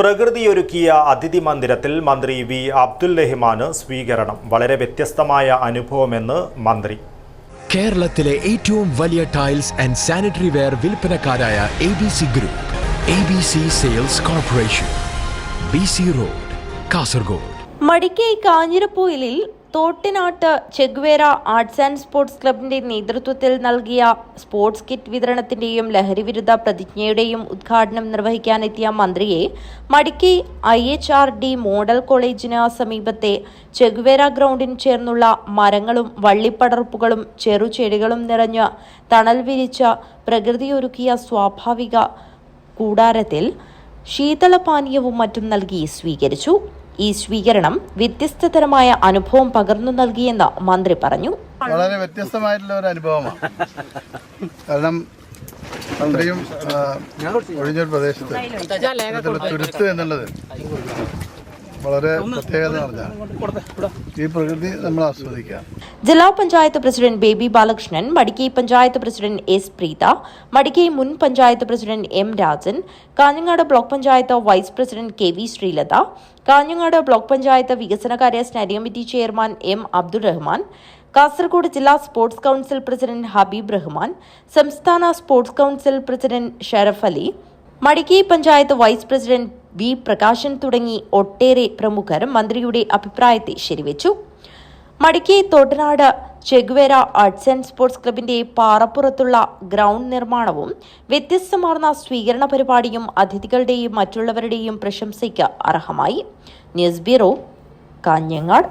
പ്രകൃതിയൊരുക്കിയ അതിഥി മന്ദിരത്തിൽ മന്ത്രി വി. അബ്ദുൽ റഹിമാന് സ്വീകരണം. വളരെ വ്യത്യസ്തമായ അനുഭവമെന്ന് മന്ത്രി. കേരളത്തിലെ ഏറ്റവും വലിയ tiles and sanitary ware വിൽപ്പനക്കാരായ A B C group A B C sales corporation B C road Kasaragod. Madikai കാഞ്ഞിരപ്പൊയിലിൽ Thottinad Che Guevara arts and sports ക്ലബിന്റെ നേതൃത്വത്തിൽ നൽകിയ സ്പോർട്സ് കിറ്റ് വിതരണത്തിന്റെയും ലഹരിവിരുദ്ധ പ്രതിജ്ഞയുടെയും ഉദ്ഘാടനം നിർവഹിക്കാനെത്തിയ മന്ത്രിയെ Madikai I H R D model കോളേജിന് സമീപത്തെ Che Guevara ഗ്രൗണ്ടിന് ചേർന്നുള്ള മരങ്ങളും വള്ളിപ്പടർപ്പുകളും ചെറുചെടികളും നിറഞ്ഞ് തണൽ വിരിച്ച പ്രകൃതിയൊരുക്കിയ സ്വാഭാവിക കൂടാരത്തിൽ ശീതളപാനീയവും മറ്റും നൽകി സ്വീകരിച്ചു. ഈ സ്വീകരണം വ്യത്യസ്ത തരമായ അനുഭവം പകർന്നു നൽകിയെന്ന് മന്ത്രി പറഞ്ഞു. വളരെ വ്യത്യസ്തമായിട്ടുള്ള ഒരു അനുഭവമാണ്. കാരണം അത്രയും ഒഴിഞ്ഞൊരു പ്രദേശത്ത് തുരുത്ത് എന്നുള്ളത് വളരെ പ്രത്യേകത ഈ പ്രകൃതി നമ്മൾ ആസ്വദിക്കാം. ജില്ലാ panchayat president Baby Balakrishnan Madikai panchayat president S Preetha Madikai മുൻ panchayat president M Rajan Kanhangad block panchayat vice president K V Sreelatha Kanhangad block panchayat വികസനകാര്യ standing committee chairman M Abdul Rahman Kasaragod ജില്ലാ sports council president Habeeb Rahman സംസ്ഥാന sports council president Sharaf Ali Madikai panchayat vice president V Prakashan തുടങ്ങി ഒട്ടേറെ പ്രമുഖർ മന്ത്രിയുടെ അഭിപ്രായത്തെ ശരിവെച്ചു. Madikai Thottanad Che Guevara arts and sports ക്ലബിന്റെ പാറപ്പുറത്തുള്ള ground നിർമ്മാണവും വ്യത്യസ്തമാർന്ന സ്വീകരണ പരിപാടിയും അതിഥികളുടെയും മറ്റുള്ളവരുടെയും പ്രശംസയ്ക്ക് അർഹമായി. News bureau Kanhangad.